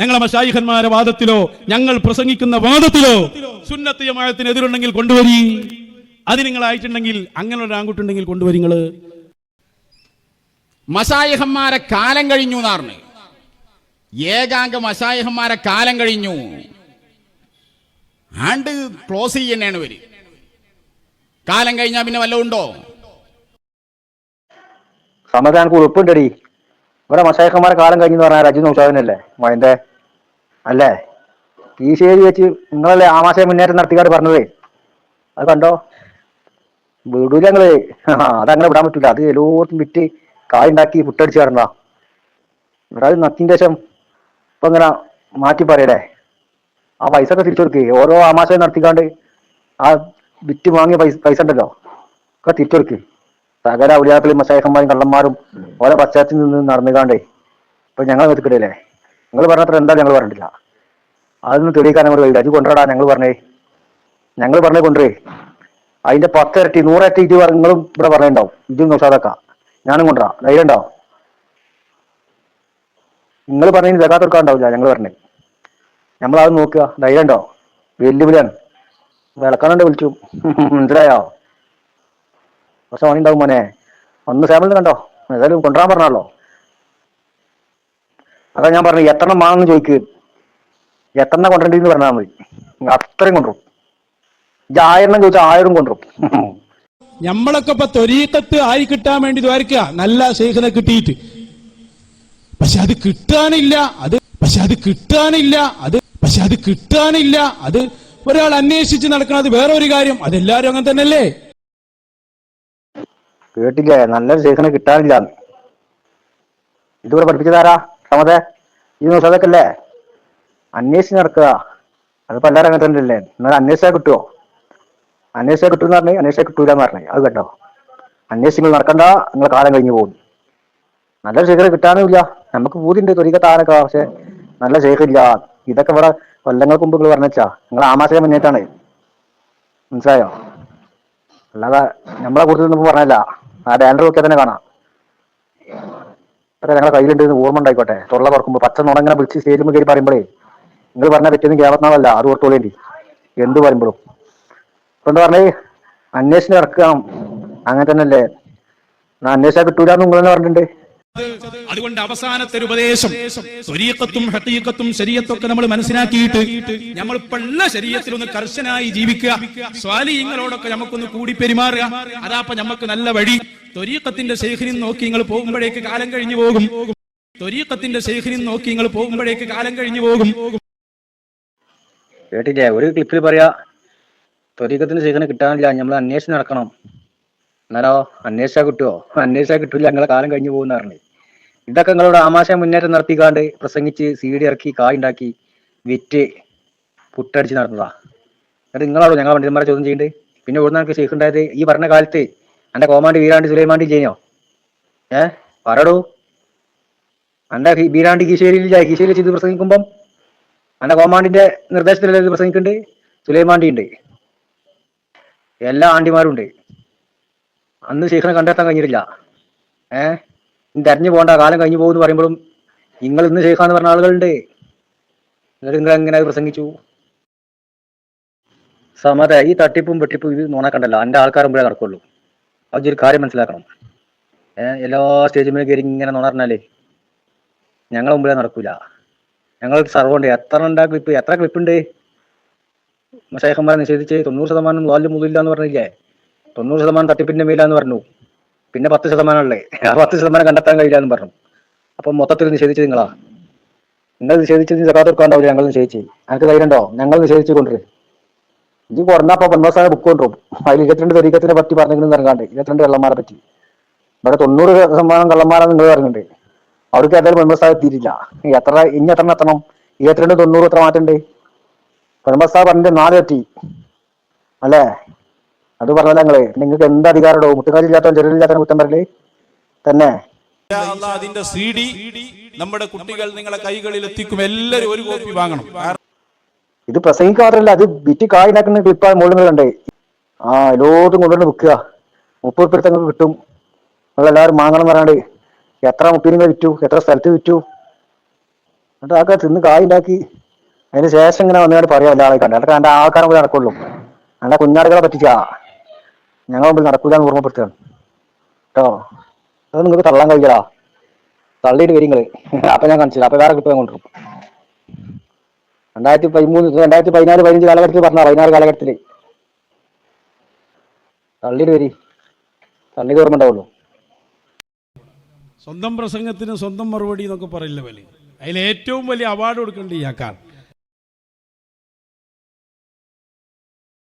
ഞങ്ങളെ മഷായിഖന്മാരെ വാദത്തിലോ ഞങ്ങൾ പ്രസംഗിക്കുന്ന വാദത്തിലോ സുന്നത്ത് ജമാഅത്തിന് എതിരുണ്ടെങ്കിൽ കൊണ്ടുവരി. അത് നിങ്ങൾ അയച്ചിട്ടുണ്ടെങ്കിൽ അങ്ങനെ ഒരു ആൺകുട്ടുണ്ടെങ്കിൽ കൊണ്ടുവരി നിങ്ങൾ. മസായഹന്മാരെ കാലം കഴിഞ്ഞു എന്നാർന്ന്. ഏകാംഗ മസായഹന്മാരെ കാലം കഴിഞ്ഞു. ആണ്ട് ക്ലോസ് ചെയ്യുന്നതാണ് ഇവർ. കാലം കഴിഞ്ഞാ പിന്നെ വല്ലതും ഉണ്ടോ? സമാധാനം ഉറപ്പുണ്ടടി ഇവിടെ മഷായഖന്മാരെ കാലം കഴിഞ്ഞു പറഞ്ഞാൽ രജു നൗഷാദിനല്ലേ? മൈന്റെ അല്ലേ? കീശേരി വെച്ച് നിങ്ങളല്ലേ ആമാശയ മുന്നേറ്റം നടത്തിക്കാട് പറഞ്ഞതേ? അത് കണ്ടോ? വിടൂല ഞങ്ങൾ അതങ്ങനെ വിടാൻ പറ്റൂല. അത് എല്ലായിടത്തും വിറ്റ് കായുണ്ടാക്കി പുട്ടടിച്ച് കടന്നാ ഇവിടെ അത് നത്തിന്റെ ശേഷം ഇപ്പൊ ഇങ്ങനെ മാറ്റി പറയടേ ആ പൈസ ഒക്കെ തിരിച്ചു കൊടുക്കേ. ഓരോ ആമാശയം നടത്തിക്കാണ്ട് ആ വിറ്റ് വാങ്ങിയ പൈസ പൈസ ഉണ്ടല്ലോ. ഒക്കെ തിരിച്ചു കൊടുക്കേ. സകല ഉലിയാക്കളും മശേഖന്മാരും കള്ളന്മാരും ഓരോ പശ്ചാത്തലത്തിൽ നിന്ന് നടന്നുകാണ്ടേ ഇപ്പൊ ഞങ്ങൾ വെത്തിക്കിടയില്ലേ നിങ്ങൾ പറഞ്ഞത്ര എന്താ ഞങ്ങൾ പറഞ്ഞിട്ടില്ല. അതൊന്നും തെളിയിക്കാൻ ഞങ്ങൾ കഴിയില്ല അത് കൊണ്ടുവരാടാ ഞങ്ങൾ പറഞ്ഞേ. ഞങ്ങൾ പറഞ്ഞേ കൊണ്ടുവരേ അതിന്റെ പത്തിരട്ടി നൂറരട്ടി ഇത് പറ- നിങ്ങളും ഇവിടെ പറഞ്ഞിട്ടുണ്ടാവും. ഇതും നോസാതാക്ക ഞാനും കൊണ്ടുവരാം ധൈര്യം ഉണ്ടാവും നിങ്ങൾ പറഞ്ഞതിന് ജഗാത്തൊക്കെ ഉണ്ടാവില്ല. ഞങ്ങൾ പറഞ്ഞേ. നമ്മളത് നോക്കുക. ധൈര്യം ഉണ്ടാവും വെല്ലുവിളിയാണ്. വിളക്കാനുണ്ട് വിളിച്ചു. മനസ്സിലായോ? കുറച്ച് പണി ഉണ്ടാവും മോനെ. ഒന്ന് സാമ്പിളിന് കണ്ടോ? ഏതായാലും കൊണ്ടുവരാൻ പറഞ്ഞാലോ? അതാ ഞാൻ പറഞ്ഞു എത്രണ്ണം വാങ്ങുന്നു ചോദിക്ക്. എത്രണ്ണം എന്ന് പറഞ്ഞാൽ മതി. അത്രയും കൊണ്ടുവരും. ഇത് ആയിരം ചോദിച്ചാൽ ആയിരം കൊണ്ടുവരും. നമ്മളൊക്കെ ഇപ്പൊ തൊരീക്കത്ത് ആയി കിട്ടാൻ വേണ്ടി ദ്വാരിക്കുക നല്ല ശേഖനെ കിട്ടിയിട്ട്. പക്ഷെ അത് കിട്ടാനില്ല. അത് പക്ഷെ അത് കിട്ടാനില്ല. അത് പക്ഷെ അത് കിട്ടാനില്ല. അത് ഒരാൾ അന്വേഷിച്ച് നടക്കുന്നത് വേറെ ഒരു കാര്യം. അതെല്ലാരും അങ്ങനെ തന്നെയല്ലേ? കേട്ടില്ലേ? നല്ലൊരു ശേഖനെ കിട്ടാനില്ല. ഇതുവരെ പഠിപ്പിച്ചതാരാ? സമതെ ദിവസം അല്ലേ? അന്വേഷിച്ച് നടക്കുക. അതിപ്പോ എല്ലാവരും അങ്ങനെ തന്നെ അല്ലേ എന്നാൽ അന്വേഷിച്ചാൽ കിട്ടുമോ അന്വേഷിച്ചാൽ കിട്ടും എന്ന് പറഞ്ഞേ അന്വേഷിച്ചാൽ കിട്ടൂല എന്ന് പറഞ്ഞേ. അത് കേട്ടോ. അന്വേഷിച്ച് നിങ്ങൾ നടക്കണ്ട. നിങ്ങൾ കാലം കഴിഞ്ഞു പോകും. നല്ല ശേഖരം കിട്ടാനുമില്ല. നമുക്ക് പൂതിണ്ട് തൊലിക്കത്താനൊക്കെ പക്ഷെ നല്ല ശേഖരില്ല. ഇതൊക്കെ ഇവിടെ കൊല്ലങ്ങൾക്ക് മുമ്പ് നിങ്ങൾ പറഞ്ഞാ നിങ്ങൾ ആമാശയം മുന്നേറ്റാണ്. മനസ്സിലായോ? അല്ലാതെ നമ്മളെ കുറിച്ച് പറഞ്ഞല്ല. ആ ബാനർ നോക്കിയാൽ തന്നെ കാണാം. അതൊക്കെ ഞങ്ങളെ കയ്യിലുണ്ട് എന്ന് ഓർമ്മ ഉണ്ടായിക്കോട്ടെ. തൊള്ള പറക്കുമ്പോൾ പച്ച നുണങ്ങനെ വിളിച്ച് സ്റ്റേജിൽ കയറി പറയുമ്പോഴേ നിങ്ങൾ പറഞ്ഞ പറ്റിയൊന്നും കേരളത്തിനാളല്ല അത് ഓർത്തോളേണ്ടി എന്ത് പറയുമ്പോഴും ഇപ്പൊ എന്താ പറഞ്ഞേ? അന്വേഷണം ഇറക്കാം അങ്ങനെ തന്നെ അല്ലേ എന്നാ അന്വേഷിച്ചാൽ കിട്ടൂല നിങ്ങൾ തന്നെ പറഞ്ഞിട്ടുണ്ട്. അതുകൊണ്ട് അവസാനത്തെ ഒരു ഉപദേശം. സ്വരീക്കത്തും ഹത്തീക്കത്തും ശരീരത്തൊക്കെ നമ്മൾ മനസ്സിലാക്കിയിട്ട് നമ്മൾ പള്ള ശരീരത്തിൽ ഒന്ന് കർശനായി ജീവിക്കുക. സ്വാലിയങ്ങളോടൊക്കെ നമുക്കൊന്ന് കൂടി പെരുമാറുക. അതാപ്പ നമുക്ക് നല്ല വഴി. ത്വരീഖത്തിന്റെ ശേഖരി നോക്കി നിങ്ങൾ പോകുമ്പോഴേക്ക് കാലം കഴിഞ്ഞു പോകും. തൊരീക്കത്തിന്റെ ശേഖരി നോക്കി നിങ്ങൾ പോകുമ്പോഴേക്ക് കാലം കഴിഞ്ഞു പോകും. കേട്ടില്ലേ? ഒരു ക്ലിപ്പിൽ പറയാ തൊരീക്കത്തിന്റെ ശേഖരം കിട്ടാനില്ല നമ്മൾ അന്വേഷണം നടക്കണം. എന്നാലോ അന്വേഷിച്ചാ കിട്ടുമോ അന്വേഷിച്ചാ കിട്ടില്ല ഞങ്ങളെ കാലം കഴിഞ്ഞു പോകുന്ന പറഞ്ഞു. ഇതൊക്കെ നിങ്ങളോട് ആമാശ മുന്നേറ്റം നടത്തിക്കാണ്ട് പ്രസംഗിച്ച് സി ഡി ഇറക്കി കായുണ്ടാക്കി വിറ്റ് പുട്ടടിച്ച് നടന്നതാ. എന്നിട്ട് നിങ്ങളാണോ ഞങ്ങളെ പണ്ഡിതന്മാരെ ചോദ്യം ചെയ്യേണ്ടത് പിന്നെ ഇവിടുന്ന് എനിക്ക് ശേഖ് ഉണ്ടായത് ഈ പറഞ്ഞ കാലത്ത് എന്റെ കോമാണ്ടി വീരാണ്ടി സുലൈമാണ്ടി ജയിനോ? ഏ? പറടു. എന്റെ ഹി- വീരാണ്ടി കീശേരിയിൽ കീശേരി ചെയ്ത് പ്രസംഗിക്കുമ്പം എന്റെ കോമാണ്ടിന്റെ നിർദ്ദേശത്തിലല്ലേ ഇത് പ്രസംഗിക്കുന്നുണ്ട് സുലൈമാണ്ടി ഉണ്ട് എല്ലാ ആണ്ടിമാരും ഉണ്ട് അന്ന് ശേഖരനെ കണ്ടെത്താൻ കഴിഞ്ഞിട്ടില്ല. ഏ? തെരഞ്ഞു പോകണ്ട. കാലം കഴിഞ്ഞു പോകുമെന്ന് പറയുമ്പോഴും നിങ്ങൾ ഇന്ന് ശേഖാന്ന് പറഞ്ഞ ആളുകളുണ്ട്. എന്നിട്ട് നിങ്ങൾ എങ്ങനെ പ്രസംഗിച്ചു? സമത ഈ തട്ടിപ്പും വെട്ടിപ്പും ഇത് നോണാ കണ്ടല്ല എന്റെ ആൾക്കാർ മുമ്പേ നടക്കുള്ളൂ. അതൊരു കാര്യം മനസ്സിലാക്കണം. എല്ലാ സ്റ്റേജിൽ കയറി ഇങ്ങനെ നോണ പറഞ്ഞാലേ ഞങ്ങളെ മുമ്പിലേ നടക്കൂല. ഞങ്ങൾ സർവുണ്ട് എത്ര ഉണ്ടാ ക്ലിപ്പ് എത്ര ക്ലിപ്പ് ഉണ്ട്? മഷേഖന്മാരെ നിഷേധിച്ച് തൊണ്ണൂറ് ശതമാനം വാല്യം മുതലില്ല എന്ന് പറഞ്ഞില്ലേ? തൊണ്ണൂറ് ശതമാനം തട്ടിപ്പിന്റെ മേലാന്ന് പറഞ്ഞു. പിന്നെ പത്ത് ശതമാനം ഉള്ളേ. ആ പത്ത് ശതമാനം കണ്ടെത്താൻ കഴിയില്ല എന്ന് പറഞ്ഞു. അപ്പൊ മൊത്തത്തിൽ നിഷേധിച്ചത് നിങ്ങളാ. നിങ്ങൾ നിഷേധിച്ചത് ഉണ്ടാവില്ല ഞങ്ങൾ നിഷേധിച്ച്? ഞങ്ങൾക്ക് ധൈര്യം ഉണ്ടോ ഞങ്ങൾ നിഷേധിച്ച് കൊണ്ടുവരും ഇത് കുറഞ്ഞപ്പോ പന്ത്രണ്ട് ബുക്ക് കൊണ്ടുപോകും അതിൽ ഇരുപത്തിരണ്ട് തെരീക്കത്തിനെ പറ്റി പറഞ്ഞിരിക്കുന്നത് ഇറങ്ങാണ്ട് ഇരുപത്തിരണ്ട് കള്ളന്മാരെ പറ്റി. ഇവിടെ തൊണ്ണൂറ് ശതമാനം കള്ളന്മാരാണ് നിങ്ങൾ പറഞ്ഞിട്ടുണ്ട്. അവർക്ക് ഏതായാലും പെൺമസ്താവ് എത്തിയിട്ടില്ല. എത്ര ഇനി എത്ര എത്തണം? ഇരുപത്തിരണ്ട് തൊണ്ണൂറ് എത്ര മാറ്റണ്ട് പെൺമസ്താവ് പറഞ്ഞിട്ട് നാല് പറ്റി. അല്ലേ? അത് പറഞ്ഞല്ല നിങ്ങൾ. നിങ്ങൾക്ക് എന്ത് അധികാരമുണ്ടോ മുട്ടുകാരില്ലാത്തവൻ ചെറുതില്ലാത്തവൻ കുറ്റം പറയൽ? തന്നെ? അതിന്റെ സി ഡി നമ്മുടെ കുട്ടികൾ നിങ്ങളെ കൈകളിൽ എത്തിക്കും എല്ലാവരും ഒരു കോപ്പി വാങ്ങണം. ഇത് പ്രസംഗിക്കുക മാത്രമല്ല അത് വിറ്റ് കായിനാക്കുന്ന ക്ലിപ്പാണ് മുകളിൽ കണ്ടേ. ആ എല്ലോത്തും കൊണ്ടുവന്ന് വിൽക്കുക. മുപ്പത് ഉറുപ്പിടത്തങ്ങൾക്ക് കിട്ടും. വാങ്ങണം എന്ന് പറയാണ്ട് എത്ര മുപ്പിനിങ്ങൾ വിറ്റു എത്ര സ്ഥലത്ത് വിറ്റു. എന്നിട്ട് ആൾക്കാർ തിന്ന് കായുണ്ടാക്കി അതിന് ശേഷം ഇങ്ങനെ വന്നുകൊണ്ട് പറയാം എല്ലാ ആളെ കണ്ടു. അതൊക്കെ എന്റെ ആൾക്കാരെ മുമ്പിൽ നടക്കുള്ളൂ. എന്റെ കുഞ്ഞാടുകളെ പറ്റിച്ചാ. ഞങ്ങൾ മുമ്പിൽ നടക്കൂല എന്ന് ഓർമ്മപ്പെടുത്തുകയാണ്. കേട്ടോ? അത് നിങ്ങൾക്ക് തള്ളാൻ കഴിയടാ തള്ളിയിട്ട് വരും നിങ്ങൾ അപ്പൊ ഞാൻ കാണിച്ചില്ല. അപ്പൊ വേറെ കിട്ടും കൊണ്ടുവരും. രണ്ടായിരത്തി പതിമൂന്ന് രണ്ടായിരത്തി പതിനാല് പതിനഞ്ച് കാലഘട്ടത്തിൽ പറഞ്ഞ? പതിനാറ് കാലഘട്ടത്തിൽ. തള്ളിയിട്ട് വരി. തള്ളി ഓർമ്മ സ്വന്തം പ്രസംഗത്തിന് സ്വന്തം മറുപടി എന്നൊക്കെ പറയില്ല വലിയ അതിൽ ഏറ്റവും വലിയ അവാർഡ് കൊടുക്കേണ്ട ഇയാൾക്കാണ്.